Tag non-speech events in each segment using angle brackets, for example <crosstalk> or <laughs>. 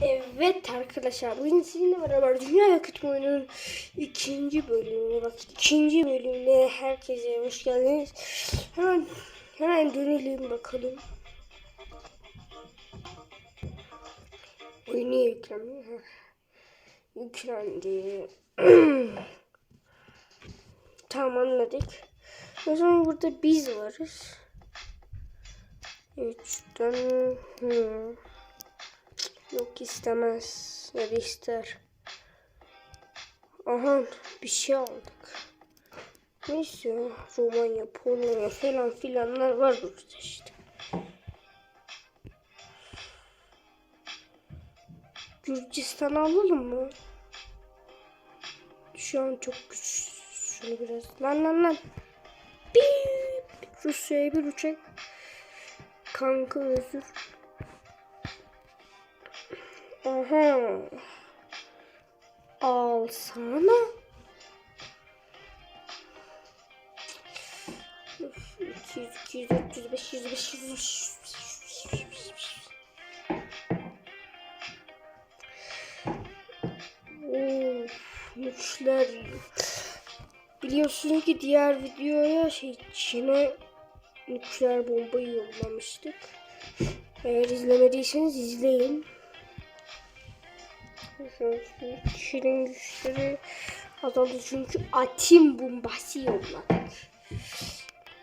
Evet arkadaşlar bugün sizinle beraber Dünya Yakıt Oyunun ikinci bölümüne bak ikinci bölümüne herkese hoş geldiniz. Hemen hemen dönelim bakalım. Oyunu yüklenmiyor. Yüklendi. <clears throat> tamam anladık. O zaman burada biz varız. Üçten hmm. Yok istemez. Ya ister. Aha bir şey aldık. Neyse ya, Romanya, Polonya falan filanlar var burada işte. Gürcistan alalım mı? Şu an çok güç. Şunu biraz. Lan lan lan. Bip. Rusya'ya bir uçak. Kanka özür. Aha. Alsana. Üf, 200, 200, 300, 500, 500. Of, güçler. Biliyorsunuz ki diğer videoya şey Çin'e nükleer bombayı yollamıştık. Eğer izlemediyseniz izleyin. Çin'in güçleri azaldı çünkü atim bombası yolladık.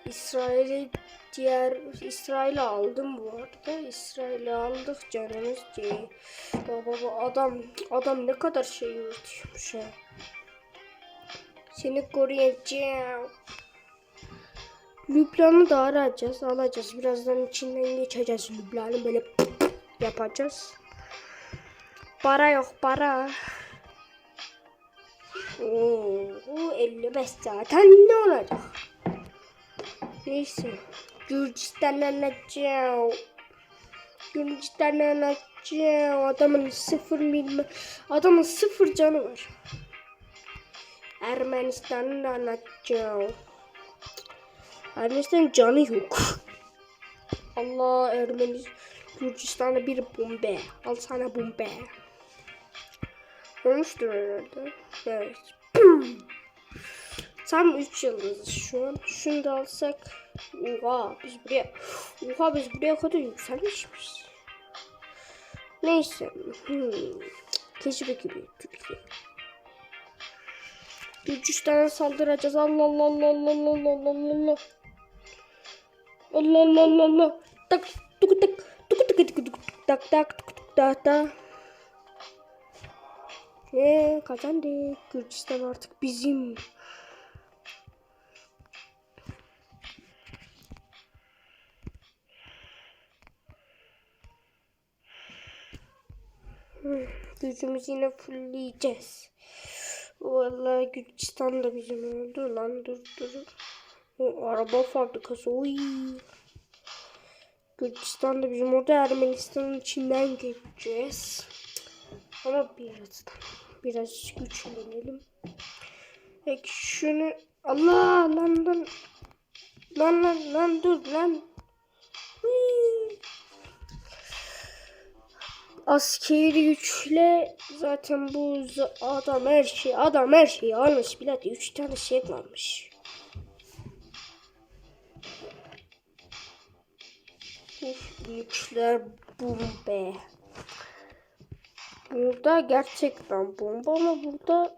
İsrail'i diğer İsrail'i aldım bu arada. İsrail'i aldık canımız diye. Baba baba adam adam ne kadar şey üretiyormuş ha. Seni koruyacağım. Lübnan'ı da arayacağız, alacağız. Birazdan içinden geçeceğiz Lübnan'ı böyle <laughs> yapacağız. Para yok para. Oo, 55 zaten ne olacak? Neyse. Gürcistan'a anlatacağım. Gürcistan'a anlatacağım. Adamın sıfır milme, adamın sıfır canı var. Ermenistan'ı anlatacağım. Ermenistan canı yok. Allah Ermenistan. Gürcistan'a bir bombe. Al sana bombe. Olmuştur herhalde. Evet. Tam 3 yıldız şu an. Şunu da alsak. Oha biz buraya. Oha biz buraya kadar yükselmişiz. Neyse. Hmm. Keşfe gibi Türkiye. Gürcistan'a saldıracağız. Allah Allah Allah Allah Allah Allah Allah Allah. Allah Allah Allah Allah. Tak tuk tak tuk tuk tuk tak tak tuk tak tak. Ne kazandık. Gürcistan artık bizim. Gücümüzü yine fullleyeceğiz. Vallahi Gürcistan da bizim oldu lan dur dur. O araba fabrikası oy. Gürcistan da bizim orada Ermenistan'ın içinden geçeceğiz. Ama birazdan. Biraz güçlenelim. Peki şunu Allah lan lan lan lan lan dur lan. Askeri güçle zaten bu adam her şey adam her şeyi almış bile 3 tane şey kalmış. Uf, güçler bombe. Burada gerçekten bomba ama burada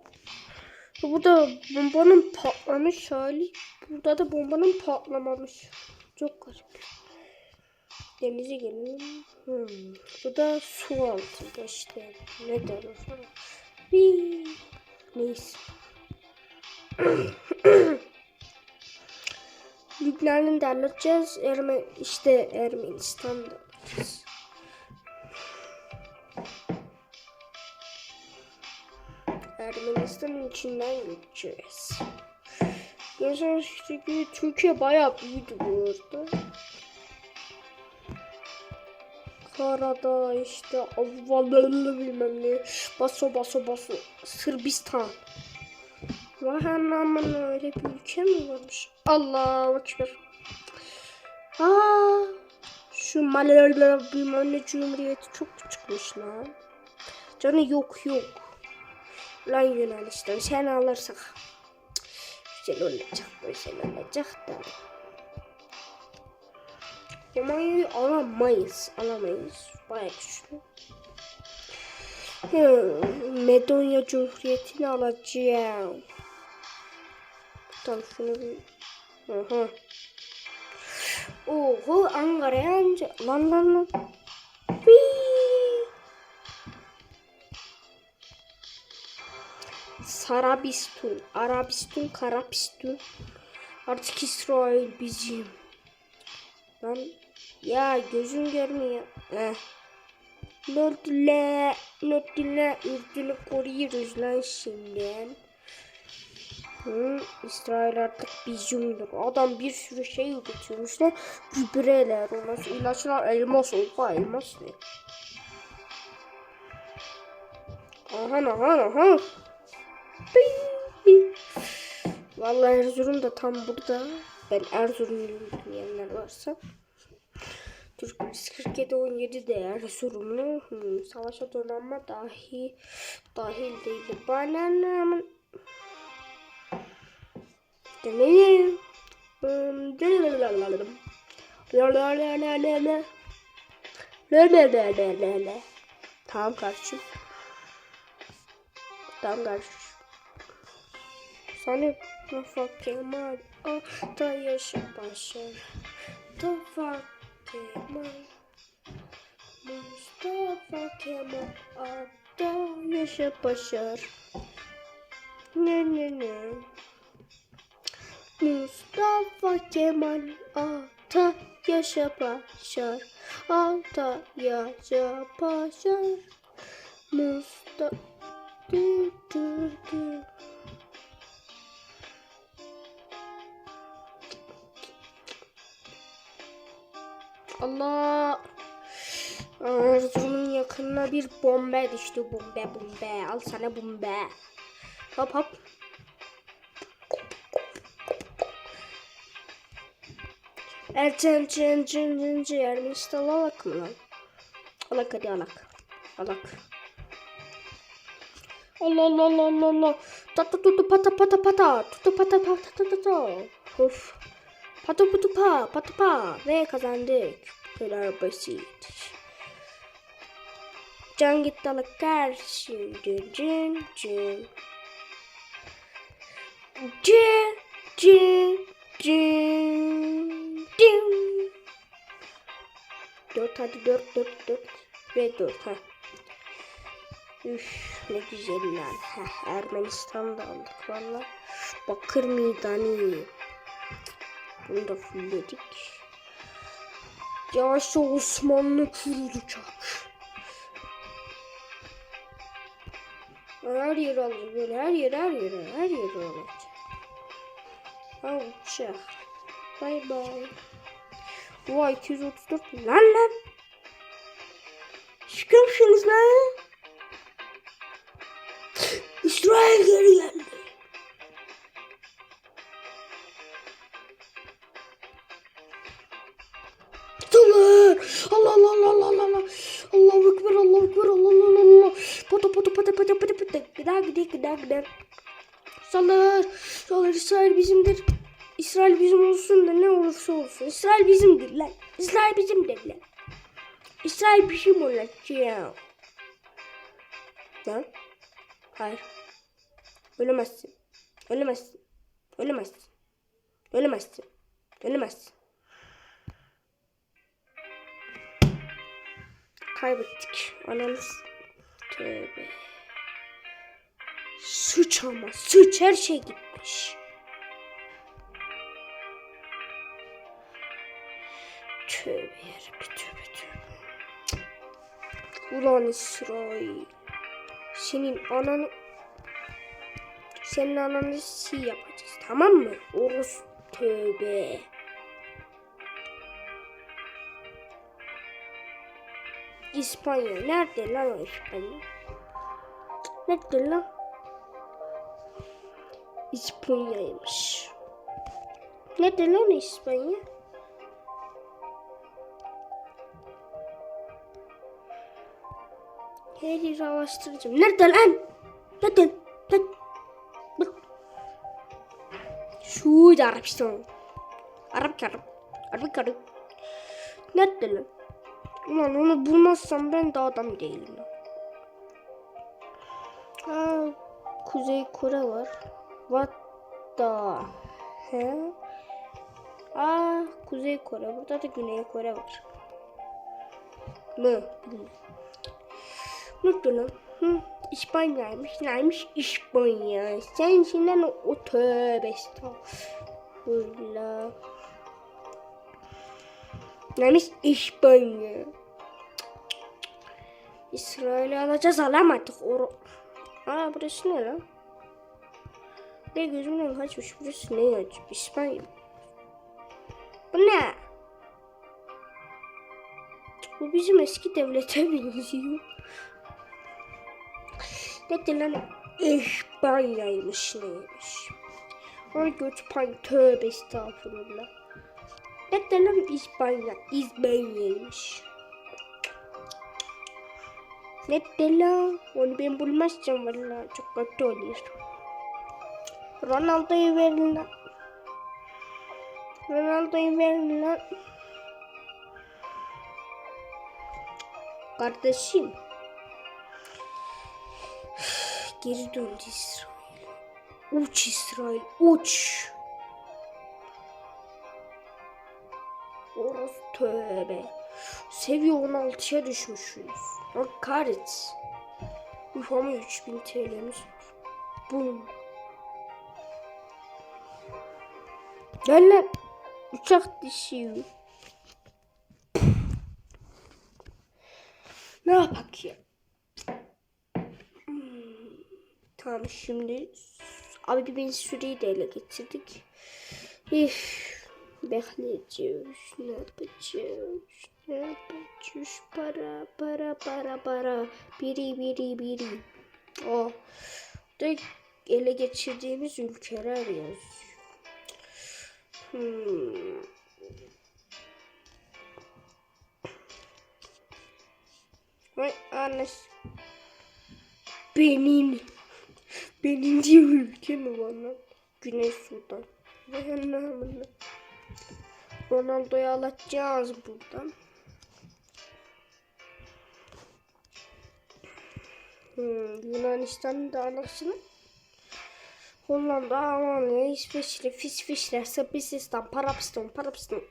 burada bombanın patlamış hali burada da bombanın patlamamış. Çok garip. Denize gelelim. Hmm. Bu da su altında işte. Ne derler falan. Neyse. <clears throat> Lübnan'ın anlatacağız. Erme işte Ermenistan'da Ermenistan'ın içinden geçeceğiz. Gördüğünüz gibi Türkiye bayağı büyüdü bu arada. Karada işte avvalı bilmem ne. Baso baso baso. Sırbistan. Vay anamın öyle bir ülke mi varmış? Allahu Ekber. Aa, şu Malala bilmem ne cumhuriyeti çok çıkmış lan. Canı yok yok. Lan Yunanistan sen alırsak. Güzel olacak güzel olacak da. Romanya'yı alamayız. Alamayız. Bayağı güçlü. Hmm, Makedonya Cumhuriyeti'ni alacağım. Tamam şunu bir... Hı. Oho Ankara'ya anca... Lan lan lan. Sarabistan, Arabistan, Karabistan. Artık İsrail bizim. Lan ya gözüm görmüyor. Eh. Notla, notla Ürdün'ü koruyoruz lan şimdi. Hı, İsrail artık bizimdir. Adam bir sürü şey üretiyormuş lan. Gübreler, ondan ilaçlar, elmas, oha elmas ne? Aha aha aha. Vallahi Erzurum da tam burada. Ben Erzurumluyum diyenler varsa. Türk 47 17 de Erzurumlu. Hmm, savaşa donanma dahi dahil değil. Bana ne? Deneyelim. Hmm, delalalalım. Lalalalala. Lalalalala. Tamam kardeşim. Tamam kardeşim. Sana Mustafa Kemal Ata yaşa başar. Mustafa Kemal Mustafa Kemal Ata yaşa başar. Ne ne ne. Mustafa Kemal Ata yaşa başar. Ata yaşa başar. Mustafa Dü, dü, dü. Allah. Erzurum'un yakınına bir bomba düştü. Bombe bombe. Al sana bombe. Hop hop. Erçen çen çen çen çen Ermenistan alak mı lan? Alak hadi alak. Alak. Allah Allah Allah Allah Allah. Tata tutu pata pata pata. Tutu pata pata pata. Of. Pata putu pa. Ve kazandık. Bu kadar basit. Can gitti ala karşı. Cın cın cın. Cın cın cın. Cın. Dört hadi dört dört dört. Ve dört ha. Üf ne güzel lan. Heh, Ermenistan'da aldık valla. Bakır meydanı. Bunu da fullledik. Yavaşça Osmanlı kurulacak. Her yer alacak böyle her yer her yer her yer alacak. Ha uçak. Bay bay. Vay 234 lan lan. Çıkmışsınız lan. İsrail geri geldi. Gıda gıda gıda Sallar Sallar İsrail bizimdir. İsrail bizim olsun da ne olursa olsun. İsrail bizimdir lan. İsrail bizimdir lan. İsrail bizim olacak Lan? Hayır. Ölemezsin. Ölemezsin. Ölemezsin. Ölemezsin. Ölemezsin. Kaybettik. Ananız. Tövbe. Suç ama suç her şey gitmiş. Tövbe yarabbi tövbe tövbe. Ulan İsrail. Senin ananı senin ananı si yapacağız tamam mı? Orus tövbe. İspanya. Nerede lan o İspanya? Nerede lan? İspanya'ymış. Nerede lan İspanya? Her yeri araştıracağım. Nerede lan? Nerede? Lan. Bak. Şuydu Arabistan. Arap Arap. Arap Arap. Nerede lan? Ulan onu bulmazsam ben de adam değilim. Aa, Kuzey Kore var. What the he? Aa, Kuzey Kore. Burada da Güney Kore var. Mı? Bilmiyorum. Mutlu lan. Hı, İspanya'ymış. Neymiş? İspanya. Sen şimdi o tövbe estağfurullah. Neymiş? İspanya. İsrail'i alacağız alamadık. Or Aa burası ne lan? Ne gözümden kaçmış burası ne ya? İspanya. Bu ne? Bu bizim eski devlete benziyor. Ne lan? İspanya'ymış neymiş? Ay göçmen tövbe estağfurullah. Ne lan İspanya? İspanya'ymış. Ne lan? Onu ben bulmazsam valla çok kötü olur. Ronaldo'yu verin lan. Ronaldo'yu verin lan. Kardeşim. Geri döndü İsrail. Uç İsrail, uç. Orası tövbe. Seviye 16'ya düşmüşüz. Lan kahretsin. Üf ama 3000 TL'miz var. Bum. Gel lan. Uçak düşüyor. Ne yapak ya? Hmm, Tamam şimdi abi ben süreyi de ele getirdik. Üf, bekleyeceğiz. Ne yapacağız? Ne yapacağız? Para para para para. Biri biri biri. O da ele geçirdiğimiz ülkeler yazıyor. Hmm. Vay anası. Benim. Diye ülke mi var lan? Güney Sudan. Vay anamını. Ronaldo'yu alacağız buradan. Hmm, Yunanistan'ın da anasını. Hollanda, Almanya, İsveçre, Fisfişler, Sırbistan, Parabistan, Parabistan.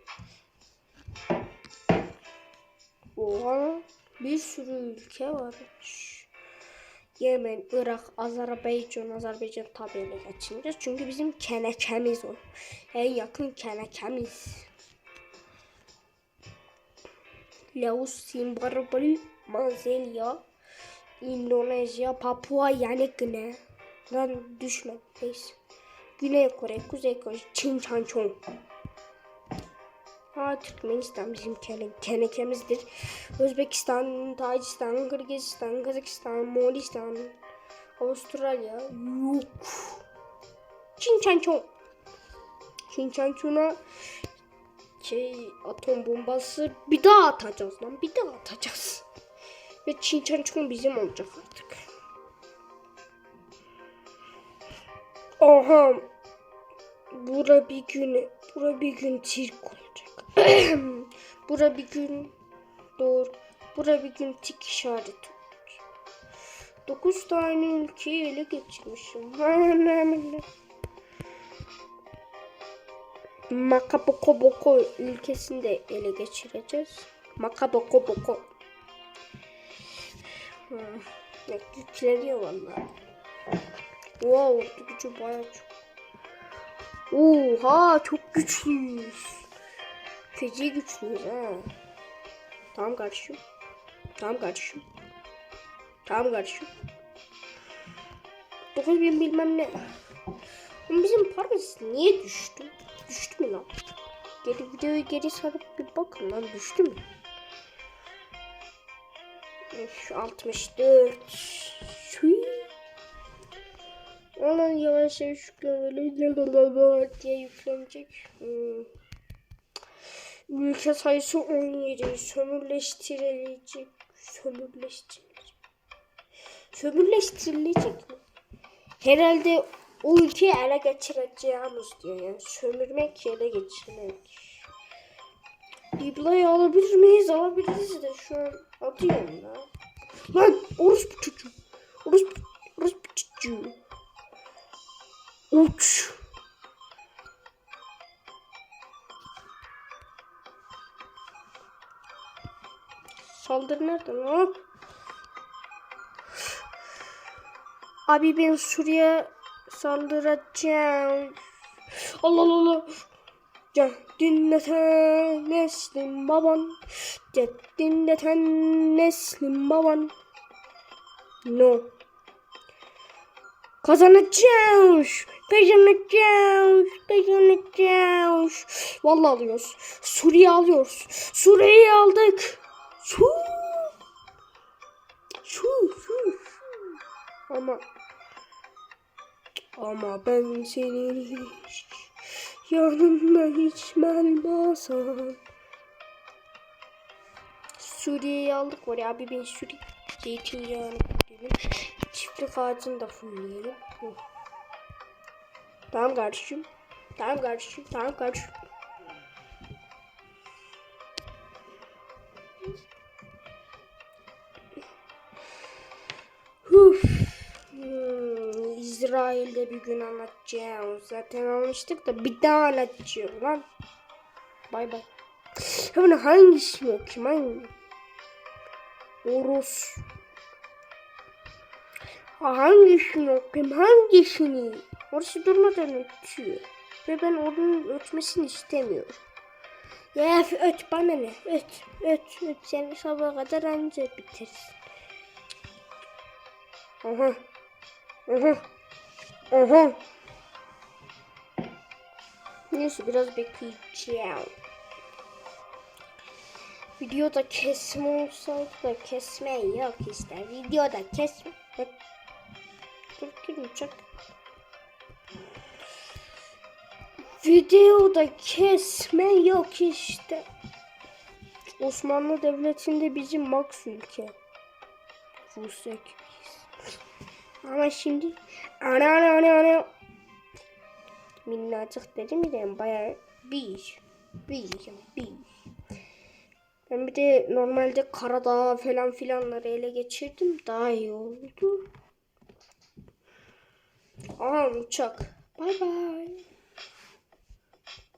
Oha bir sürü ülke varmış. Yemen, Irak, Azerbaycan, Azerbaycan tabi ele geçireceğiz. Çünkü bizim kenekemiz o. En yakın kenekemiz. Laos, Zimbabwe, Malezya, Endonezya, Papua yani Güney. Lan düşme. Neyse. Güney Kore, Kuzey Kore, Çin, Çan, Çon. Ha Türkmenistan bizim kene, kenekemizdir. Özbekistan, Tacikistan, Kırgızistan, Kazakistan, Moğolistan, Avustralya yok. Çin Çan Çon. Çin Çan Çon'a şey atom bombası bir daha atacağız lan bir daha atacağız. Ve Çin Çan Çon bizim olacak artık. Aha. Bura bir gün, bura bir gün Türk olacak. <clears throat> bura bir gün doğru. Bura bir gün tik işareti olacak. Dokuz tane ülkeyi ele geçirmişim. <laughs> Makaboko Boko ülkesini de ele geçireceğiz. Makaboko Boko. Hmm. Yükleniyor vallahi. Wow, gücü bayağı çok. Oha çok güçlüyüz. Feci güçlüyüz ha. Tamam kardeşim. Tamam kardeşim. Tamam kardeşim. 9000 bilmem ne. Ama bizim paramız niye düştü? Düştü mü lan? Geri videoyu geri sarıp bir bakın lan düştü mü? Üf, 64. Alan yavaş yavaş yüklemeli diye yüklenecek. Hmm. Ülke sayısı 17 sömürleştirilecek. Sömürleştirilecek. Sömürleştirilecek mi? Herhalde o ülkeyi ele geçireceğimiz diyor. Yani sömürmek, ele geçirmek. İblayı alabilir miyiz? Alabiliriz de şu an atıyorum ya. Lan orospu çocuğu. Orospu, orospu çocuğu. Uç. Saldırı nerede lan? Abi ben Suriye saldıracağım. Allah Allah Allah. Ceddinleten neslim baban. Ceddinleten neslim baban. No. Kazanacağız. Kazanacağız. Kazanacağız. Vallahi alıyoruz. Suriye alıyoruz. Suriye'yi aldık. Şu. Şu. Şu. Ama ama ben seni hiç yanımda hiç melmasam. Suriye'yi aldık var ya abi ben Suriye zeytinyağını dedim. Çiftlik ağacını da fullleyelim. Hı. Tamam kardeşim. Tamam kardeşim. Tamam kardeşim. Huf. Hmm, İsrail'de bir gün anlatacağım. Zaten almıştık da bir daha anlatacağım lan. Bay bay. Hemen hangisini okuyayım hangi? Orus. Ha, hangisini okuyayım hangisini? Orası durmadan ötüyor. Ve ben onun ötmesini istemiyorum. Ya öt bana ne? Öt, öt, öt. Sen sabaha kadar anca bitirsin. Aha. Aha. Aha. Neyse biraz bekleyeceğim. Videoda kesme olsaydı da kesme yok işte. Videoda kesme. Dur uçak. Videoda kesme yok işte. Osmanlı Devleti'nde bizim max ülke. Gibiyiz. Ama şimdi ana ana ana ana minnacık dedim ya yani bayağı bir bir bir ben bir de normalde Karadağ falan filanları ele geçirdim daha iyi oldu. Aha uçak. Bay bay.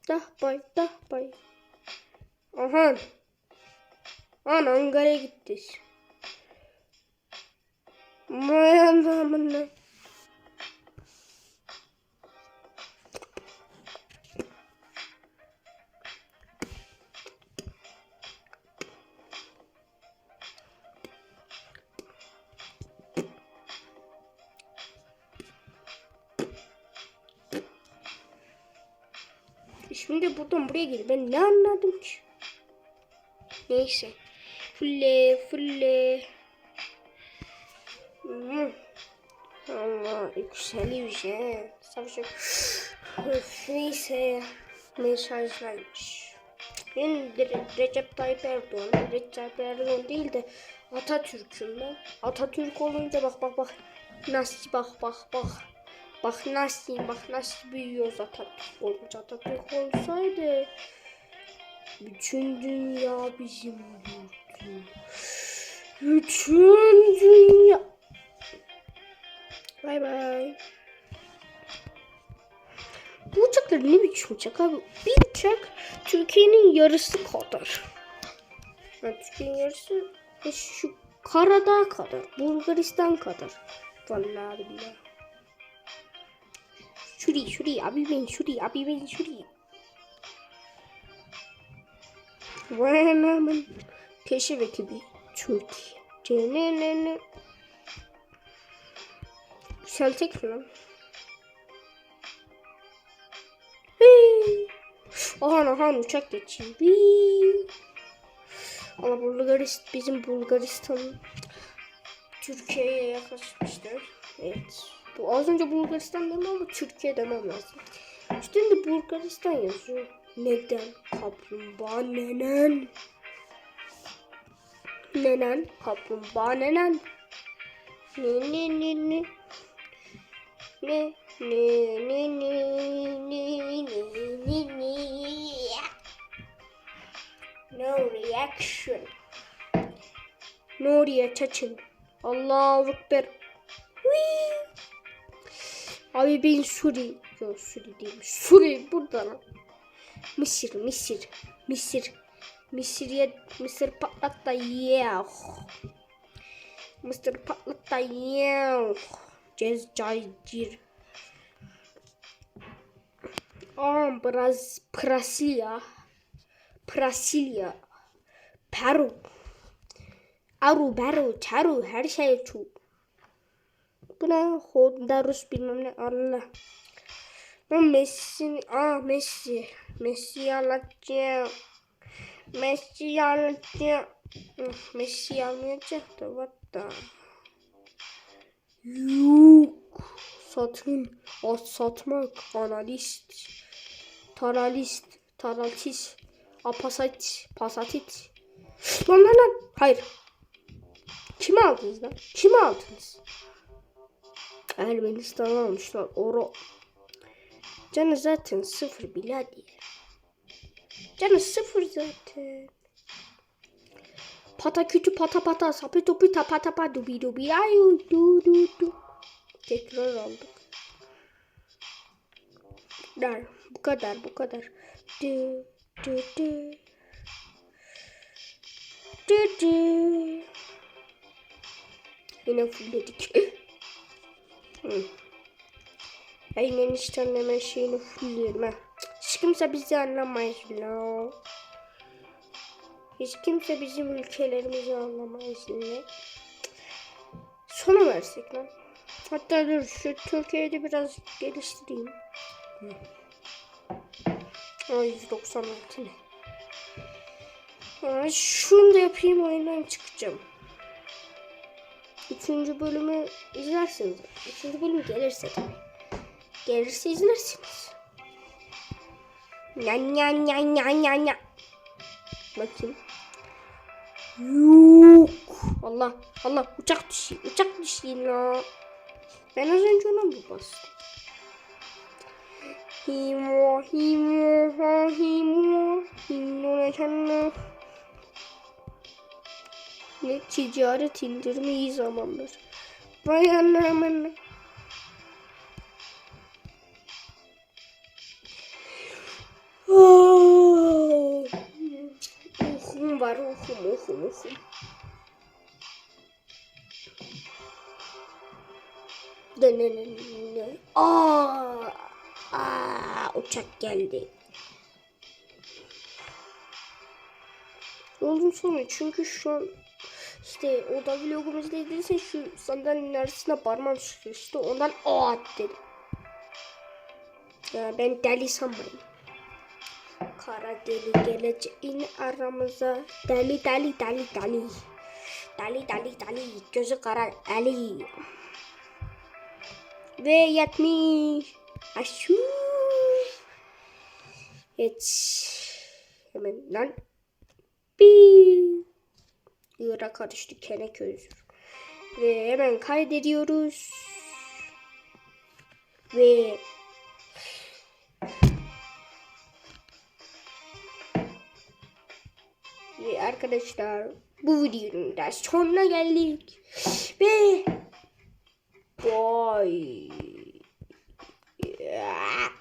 Dah bay dah bay. Aha. Ana Ankara'ya gitti. Vay anamına. Şimdi buradan buraya gel. Ben ne anladım ki? Neyse. Fulle fulle. Hmm. Allah yükseliyor şey. Savaşım. Öf, neyse. Mesajlarmış. Ben Re- Recep Tayyip Erdoğan. Recep Tayyip Erdoğan değil de Atatürk'üm ben. Atatürk olunca bak bak bak. Nasıl bak bak bak. Bak nasıl bak nasıl büyüyoruz Atatürk olunca. Atatürk olsaydı bütün dünya bizim olurdu. Bütün dünya. Bay bay. Bu uçaklar ne biçim uçak abi? Bir uçak Türkiye'nin yarısı kadar. Yani Türkiye'nin yarısı ve şu Karadağ kadar. Bulgaristan kadar. Vallahi billahi. Şurayı şurayı abi ben şurayı abi ben şurayı. Vay anamın keşif ekibi Türkiye. Cenenene. Yükseltek mi lan? Hii. Aha aha uçak geçiyor. Ama Bulgaristan bizim Bulgaristan Türkiye'ye yaklaşmıştır. Evet. Bu az önce Bulgaristan demem ama Türkiye demem lazım. Üstünde Bulgaristan yazıyor. Neden? Kaplumbağa nenen? Nenen? Kaplumbağa nenen? Ne ne ne ne. Ne ne ne ne ne ne ne ne. No reaction. No reaction. Allahu Ekber. Whee! Abi ben Suri. Yok Suri değil. Suri burada lan. Mısır, Mısır, Mısır. Mısır'ya Mısır patlat da yok. Mısır patlat da yok. Cezayir. Aa, Braz, Brasilia. Brasilia. Peru. Aru, Beru, Çaru, her şey çok. Bu ne? Bilmem ne Allah. Ben Messi, aa Messi. Messi alacağım. Messi alacağım. Üf, Messi almayacak da the. Yok. Satın. O satmak. Analist. Taralist. Taraltis. Apasit. Pasatit. Lan lan lan. Hayır. Kimi aldınız lan? Kimi aldınız? Ermenistan'ı almışlar. Oro. Canı zaten sıfır birader. Canı sıfır zaten. Pata kütü pata pata sapı topu tapa tapa dubi dubi ayu du du du. Tekrar aldık. Der, bu kadar bu kadar. Du du du. Du du. Yine fullledik. <laughs> Hı. Ermenistan hemen şeyini fullleyelim ha. Hiç kimse bizi anlamaz la. Hiç kimse bizim ülkelerimizi anlamaz ne. Sona versek lan. Hatta dur şu Türkiye'de biraz geliştireyim. Hı. Aa, 196 ne? Şunu da yapayım oyundan çıkacağım. Üçüncü bölümü izlersiniz. Üçüncü bölüm gelirse tabii. Gelirse izlersiniz. Yan yan yan yan yan yan. Bakayım. Yok. Allah Allah uçak düşüyor. Uçak düşüyor la. Ben az önce ona mı bastım? Himo himo ha himo himo ne Ne ticaret indirimi iyi zamandır. Vay anamına. Oh. Uhum var uhum uhum uhum. Aa, aa, uçak geldi. Yolun sonu çünkü şu an işte o da vlogumuzu izlediysen şu sandalyenin arasına parmağım sıkıştı ondan o dedim. Ya ben deli sanmayın. Kara deli geleceğin aramıza. Deli deli deli deli. Deli deli deli. Gözü kara deli. Ve yetmiş. Aşu. Geç. Hemen lan. Bir. Irak'a düştü Keneköy özür. Ve hemen kaydediyoruz. Ve Ve arkadaşlar bu videonun da sonuna geldik. Ve boy. Yeah.